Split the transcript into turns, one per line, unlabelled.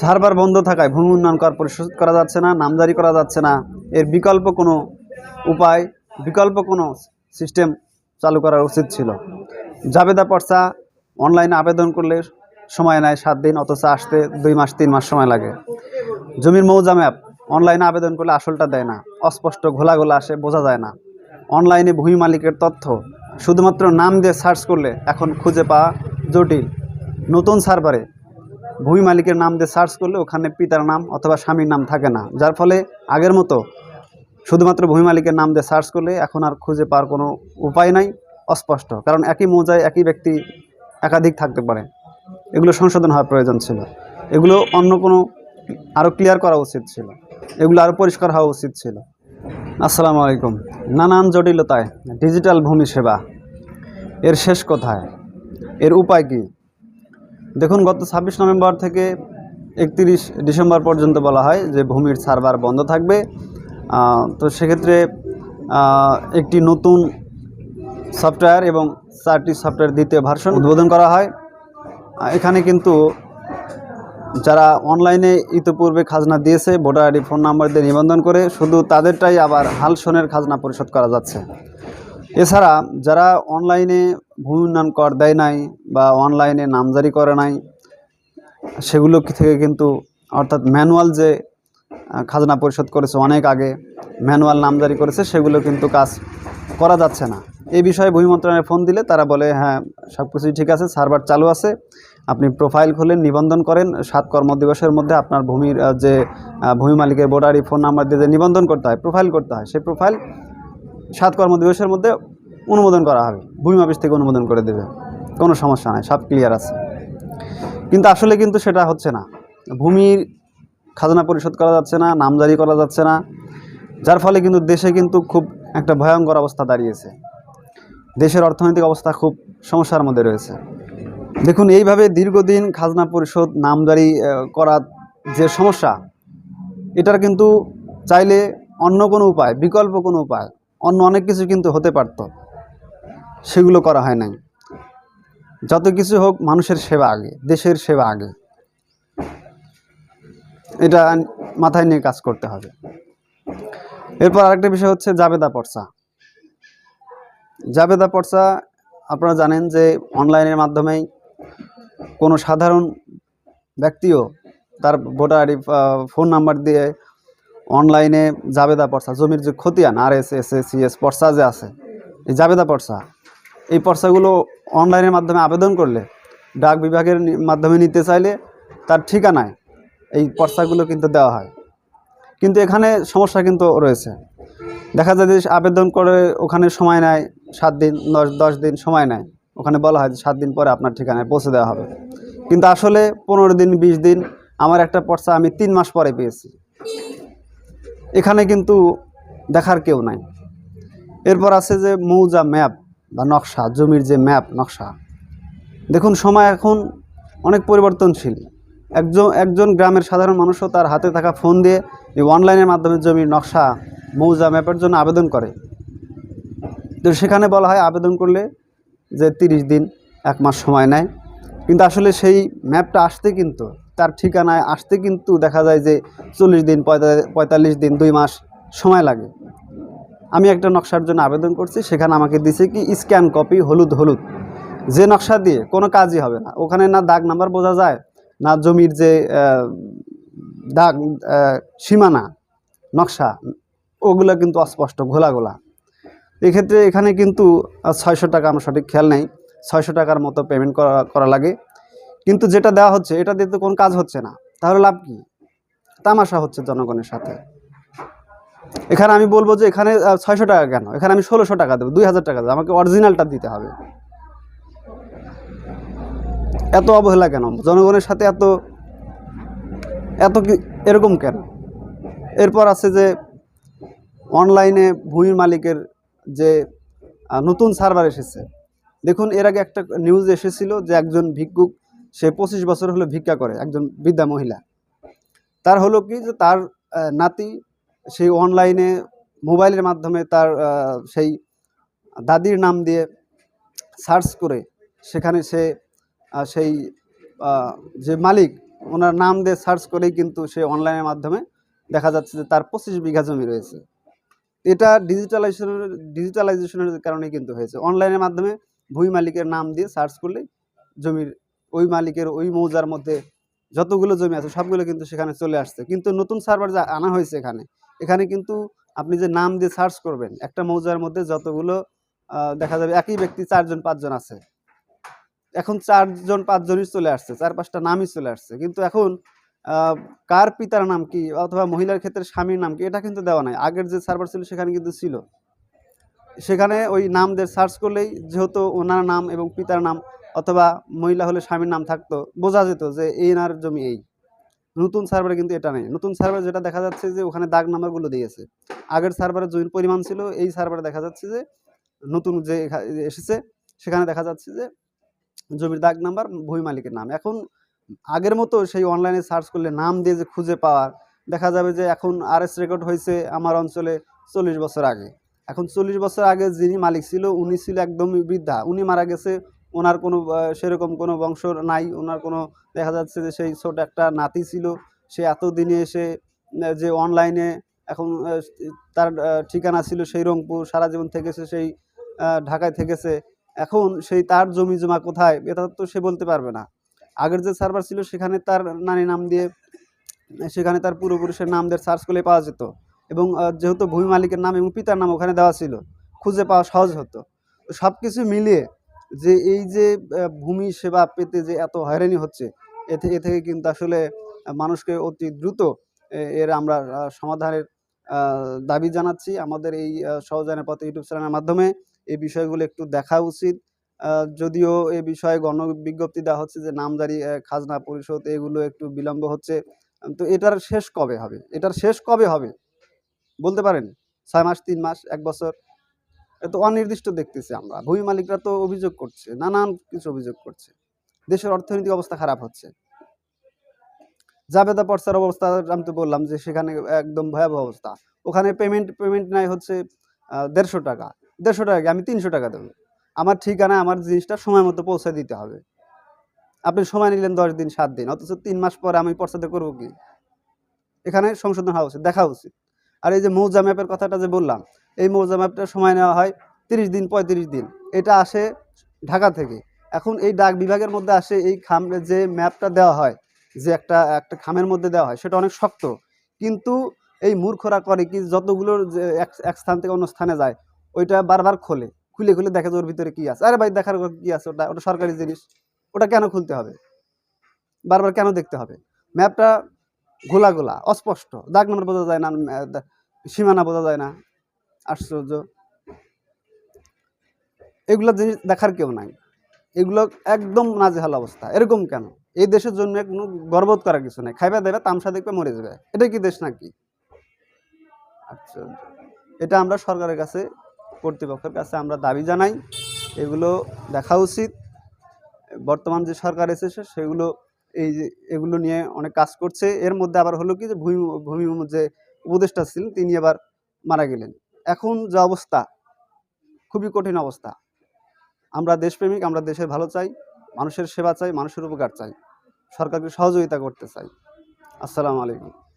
Server বন্ধ থাকায় ভূমি উন্নয়ন কর পরিশোধ করা যাচ্ছে না নামজারি করা যাচ্ছে না। এর বিকল্প কোনো উপায়, বিকল্প কোনো সিস্টেম চালু করা উচিত ছিল। জাবেদা পর্চা অনলাইনে আবেদন করলে সময় নেয় সাত দিন, অথচ আসতে দুই মাস, তিন মাস সময় লাগে। জমির মৌজা ম্যাপ, অনলাইনে আবেদন করলে আসলটা দেয় না। অস্পষ্ট ঘোলা ঘোলা আসে, বোঝা যায় না। অনলাইনে ভূমি মালিকের তথ্য, শুধুমাত্র নাম দিয়ে সার্চ করলে এখন খুঁজে পাওয়া জটিল। নতুন সার্ভারে ভূমি মালিকের নাম দিয়ে সার্চ করলে ওখানে পিতার নাম অথবা স্বামীর নাম থাকে না। যার ফলে আগের মতো শুধুমাত্র ভূমি মালিকের নাম দিয়ে সার্চ করলে এখন আর খুঁজে পাওয়ার কোনো উপায় নাই, অস্পষ্ট। কারণ একই মৌজায় একই ব্যক্তি একাধিক থাকতে পারে। এগুলো সংশোধন হওয়ার প্রয়োজন ছিল। এগুলো অন্য কোনো আরও ক্লিয়ার করা উচিত ছিল। এগুলো আরও পরিষ্কার হওয়া উচিত ছিল। আসসালামু আলাইকুম। নানান জটিলতায় ডিজিটাল ভূমি সেবা। এর শেষ কোথায়, এর উপায় কী? দেখুন, গত ছাব্বিশ নভেম্বর থেকে একত্রিশ ডিসেম্বর পর্যন্ত বলা হয় যে ভূমির সার্ভার বন্ধ থাকবে। তো সেক্ষেত্রে একটি নতুন সফটওয়্যার এবং চারটি সফটওয়্যার দ্বিতীয় ভার্সন উদ্বোধন করা হয়। এখানে কিন্তু যারা অনলাইনে ইতিপূর্বে খাজনা দিয়েছে, ভোটার আইডি, ফোন নাম্বার দিয়ে নিবন্ধন করে, শুধু তাদেরটাই আবার হালসনের খাজনা পরিশোধ করা যাচ্ছে। এছাড়া যারা অনলাইনে ভূমি উন্নয়ন কর দেয় নাই বা অনলাইনে নামজারি করে নাই, সেগুলো থেকে কিন্তু, অর্থাৎ ম্যানুয়াল যে খাজনা পরিশোধ করেছে অনেক আগে ম্যানুয়াল নামজারি করেছে, সেগুলো কিন্তু কাজ করা যাচ্ছে না। এই বিষয়ে ভূমি মন্ত্রণালয়ে ফোন দিলে তারা বলে হ্যাঁ সব কিছুই ঠিক আছে, সার্ভার চালু আছে, আপনি প্রোফাইল খুলেন, নিবন্ধন করেন, সাত কর্মদিবসের মধ্যে আপনার ভূমির যে ভূমি মালিকের ভোটারি ফোন নাম্বার দিয়ে যে নিবন্ধন করতে হয় প্রোফাইল করতে হয়, সেই প্রোফাইল সাত কর্মদিবসের মধ্যে অনুমোদন করা হবে। ভূমি অফিস থেকে অনুমোদন করে দেবে। কোনো সমস্যা নাই, সব ক্লিয়ার আছে। কিন্তু আসলে কিন্তু সেটা হচ্ছে না। ভূমির খাজনা পরিশোধ করা যাচ্ছে না, নামজারি করা যাচ্ছে না। যার ফলে কিন্তু দেশে কিন্তু খুব একটা ভয়ঙ্কর অবস্থা দাঁড়িয়েছে। দেশের অর্থনৈতিক অবস্থা খুব সমস্যার মধ্যে রয়েছে। দেখুন, এইভাবে দীর্ঘদিন খাজনা পরিশোধ, নামজারি করার যে সমস্যা, এটার কিন্তু চাইলে অন্য কোনো উপায়, বিকল্প কোনো উপায় অন্য অনেক কিছু কিন্তু হতে পারত। সেগুলো করা হয় নাই। যত কিছু হোক মানুষের সেবা আগে, দেশের সেবা আগে। এটা মাথায় নিয়ে কাজ করতে হবে। এরপর আরেকটা বিষয় হচ্ছে জাবেদা পর্চা। জাবেদা পর্চা, আপনারা জানেন যে অনলাইনের মাধ্যমেই কোনো সাধারণ ব্যক্তিও তার ভোটার ফোন নাম্বার দিয়ে অনলাইনে জাবেদা পর্চা জমির যে খতিয়ান R S S S S পর্চা যে আছে, এই জাবেদা পর্চা এই পর্চাগুলো অনলাইনের মাধ্যমে আবেদন করলে, ডাক বিভাগের মাধ্যমে নিতে চাইলে তার ঠিকানায় এই পর্চাগুলো কিন্তু দেওয়া হয়। কিন্তু এখানে সমস্যা কিন্তু রয়েছে। দেখা যায় যে আবেদন করে ওখানে সময় নেয়, সাত দিন, দশ দশ দিন সময় নেয়। ওখানে বলা হয় যে সাত দিন পরে আপনার ঠিকানায় পৌঁছে দেওয়া হবে। কিন্তু আসলে পনেরো দিন, বিশ দিন, আমার একটা পর্চা আমি তিন মাস পরে পেয়েছি। এখানে কিন্তু দেখার কেউ নাই। এরপর আছে যে মৌজা ম্যাপ বা নকশা, জমির যে ম্যাপ, নকশা। দেখুন, সময় এখন অনেক পরিবর্তনশীল। একজন একজন গ্রামের সাধারণ মানুষও তার হাতে থাকা ফোন দিয়ে এই অনলাইনের মাধ্যমে জমির নকশা, মৌজা ম্যাপের জন্য আবেদন করে। তো সেখানে বলা হয় আবেদন করলে যে তিরিশ দিন, এক মাস সময় নেয়। কিন্তু আসলে সেই ম্যাপটা আসতে কিন্তু তার ঠিকানায় আসতে কিন্তু দেখা যায় যে চল্লিশ দিন, পঁয়তা- পঁয়তাল্লিশ দিন, দুই মাস সময় লাগে। আমি একটা নকশার জন্য আবেদন করছি, সেখানে আমাকে দিছে কি স্ক্যান কপি, হলুদ হলুদ। যে নকশা দিয়ে কোনো কাজই হবে না। ওখানে না দাগ নাম্বার বোঝা যায়, না জমির যে দাগ সীমানা, নকশা, ওগুলো কিন্তু অস্পষ্ট ঘোলা ঘোলা এক্ষেত্রে এখানে কিন্তু ছয়শো টাকা আমার সঠিক খেয়াল নেই। ছয়শো টাকার মতো পেমেন্ট করা করা লাগে। কিন্তু যেটা দেওয়া হচ্ছে, এটা দিয়ে তো কোনো কাজ হচ্ছে না। তাহলে লাভ কি? তামাশা হচ্ছে জনগণের সাথে। এখানে আমি বলব যে এখানে ছয়শো টাকা কেন? এখানে আমি ষোলোশো টাকা দেবো, দুই হাজার টাকা দেবো, আমাকে অরিজিনালটা দিতে হবে। এত অবহেলা কেন? জনগণের সাথে এত এত কি, এরকম কেন? এরপর আছে যে অনলাইনে ভূমির মালিকের যে নতুন সার্ভার এসেছে। দেখুন, এর আগে একটা নিউজ এসেছিল যে একজন ভিক্ষুক সে পঁচিশ বছর হলো ভিক্ষা করে, একজন বৃদ্ধা মহিলা। তার হলো কি যে তার নাতি সেই অনলাইনে মোবাইলের মাধ্যমে তার সেই দাদির নাম দিয়ে সার্চ করে সেখানে সে সেই যে মালিক, ওনার নাম দিয়ে সার্চ করেই কিন্তু সে অনলাইনের মাধ্যমে দেখা যাচ্ছে যে তার পঁচিশ বিঘা জমি রয়েছে। এটা ডিজিটালাইজেশনের ডিজিটালাইজেশনের কারণে কিন্তু হয়েছে। অনলাইনের মাধ্যমে ভূমি মালিকের নাম দিয়ে সার্চ করলেই জমির ওই মালিকের ওই মৌজার মধ্যে যতগুলো জমি আছে সবগুলো কিন্তু সেখানে চলে আসছে। কিন্তু নতুন সার্ভার যা আনা হয়েছে এখানে এখানে কিন্তু আপনি যে নাম দিয়ে সার্চ করবেন, একটা মৌজার মধ্যে যতগুলো দেখা যাবে একই ব্যক্তি চারজন, পাঁচজন আছে। এখন চারজন, পাঁচজনই চলে আসছে, চার পাঁচটা নামই চলে আসছে। কিন্তু এখন কার পিতার নাম কি অথবা মহিলার ক্ষেত্রে স্বামীর নাম কি এটা কিন্তু দেওয়া নাই। আগের যে সার্ভার ছিল সেখানে কিন্তু ছিল। সেখানে ওই নামদের সার্চ করলেই যেহেতু ওনার নাম এবং পিতার নাম অথবা মহিলা হলে স্বামীর নাম থাকতো, বোঝা যেত যে এই নার জমি এই। নতুন সার্ভারে কিন্তু এটা নেই। নতুন সার্ভারে যেটা দেখা যাচ্ছে যে ওখানে দাগ নাম্বারগুলো দিয়েছে। আগের সার্ভারে জমির পরিমাণ ছিল, এই সার্ভারে দেখা যাচ্ছে যে নতুন যে এসেছে, সেখানে দেখা যাচ্ছে যে জমির দাগ নাম্বার, ভূমি মালিকের নাম। এখন আগের মতো সেই অনলাইনে সার্চ করলে নাম দিয়ে যে খুঁজে পাওয়ার, দেখা যাবে যে এখন আরএস রেকর্ড হয়েছে আমার অঞ্চলে চল্লিশ বছর আগে। এখন চল্লিশ বছর আগে যিনি মালিক ছিল, উনি ছিল একদমই বৃদ্ধা। উনি মারা গেছে ওনার কোনো সেরকম কোনো বংশ নাই। ওনার কোনো, দেখা যাচ্ছে যে সেই ছোট একটা নাতি ছিল। সে এতদিনে এসে যে অনলাইনে এখন তার ঠিকানা ছিল সেই রংপুর, সারা জীবন থেকেছে সেই ঢাকায় থেকেছে। এখন সেই তার জমি জমা কোথায়? এটা তো সে বলতে পারবে না। আগের যে সার্ভার ছিল, সেখানে তার নানি নাম দিয়ে, সেখানে তার পূর্বপুরুষের নাম দিয়ে সার্চ করলে পাওয়া যেত। এবং যেহেতু ভূমি মালিকের নাম এবং পিতার নাম ওখানে দেওয়া ছিল, খুঁজে পাওয়া সহজ হতো। সব কিছু মিলিয়ে যে এই যে ভূমি সেবা পেতে যে এত হয়রানি হচ্ছে, এ থেকে এ থেকে কিন্তু আসলে মানুষকে অতি দ্রুত এর আমরা সমাধানের দাবি জানাচ্ছি। আমাদের এই সহজানের পথে ইউটিউব চ্যানেলের মাধ্যমে এই বিষয়গুলো একটু দেখা উচিত। যদিও এ বিষয়ে গণ বিজ্ঞপ্তি দেওয়া হচ্ছে যে নামজারি খাজনা, পরিশোধ এগুলো একটু বিলম্ব হচ্ছে। তো এটার শেষ কবে হবে? এটার শেষ কবে হবে? বলতে পারেন? ছয় মাস, তিন মাস, এক বছর? তো অনির্দিষ্ট দেখতেছি আমরা। ভূমি মালিকরা তো অভিযোগ করছে, নানান কিছু অভিযোগ করছে। দেশের অর্থনৈতিক অবস্থা খারাপ হচ্ছে। জাবেদা পর্সার অবস্থা, আমি তো বললাম যে সেখানে একদম ভয়াবহ অবস্থা। ওখানে পেমেন্ট পেমেন্ট নেয় হচ্ছে দেড়শো টাকা। দেড়শো টাকা? আমি তিনশো টাকা দেবো? আমার ঠিকানা, আমার জিনিসটা সময় মতো পৌঁছে দিতে হবে। আপনি সময় নিলেন দশ দিন, সাত দিন, অথচ তিন মাস পরে আমি পর্সাতে করব কি? এখানে সংশোধন হওয়া উচিত, দেখা উচিত। আর এই যে মৌজা ম্যাপের কথাটা যে বললাম এই মৌজা ম্যাপটা সময় নেওয়া হয় তিরিশ দিন, পঁয়ত্রিশ দিন। এটা আসে ঢাকা থেকে। এখন এই ডাক বিভাগের মধ্যে আসে এই খাম, যে ম্যাপটা দেওয়া হয়, যে একটা একটা খামের মধ্যে দেওয়া হয়, সেটা অনেক শক্ত। কিন্তু এই মূর্খরা করে কি, যতগুলো যে এক এক স্থান থেকে অন্য স্থানে যায়, ওইটা বারবার খোলে। খুলে খুলে দেখে যে ওর ভিতরে কী আছে। আরে ভাই, দেখার কী আছে ওটা? ওটা সরকারি জিনিস। ওটা কেন খুলতে হবে? বারবার কেন দেখতে হবে? ম্যাপটা গোলা গোলা, অস্পষ্ট। দাগ নম্বর বোঝা যায় না সীমানা বোঝা যায় না। আশ্চর্য। এগুলো জিনিস দেখার কেউ নাই। এগুলো একদম নাজেহাল অবস্থা। এরকম কেন? এই দেশের জন্য কোনো গর্বত করার কিছু নেই। খাইবা দেবে, তামসা দেখবে, মরে যাবে। এটা কি দেশ নাকি? আশ্চর্য। এটা আমরা সরকারের কাছে, কর্তৃপক্ষের কাছে আমরা দাবি জানাই। এগুলো দেখা উচিত। বর্তমান যে সরকার এসেছে, সেগুলো এই যে, এগুলো নিয়ে অনেক কাজ করছে। এর মধ্যে আবার হলো কি যে, ভূমি ভূমি যে উপদেষ্টা ছিলেন, তিনি আবার মারা গেলেন। এখন যা অবস্থা, খুবই কঠিন অবস্থা। আমরা দেশপ্রেমিক, আমরা দেশের ভালো চাই, মানুষের সেবা চাই, মানুষের উপকার চাই। সরকারকে সহযোগিতা করতে চাই। আসসালামু আলাইকুম।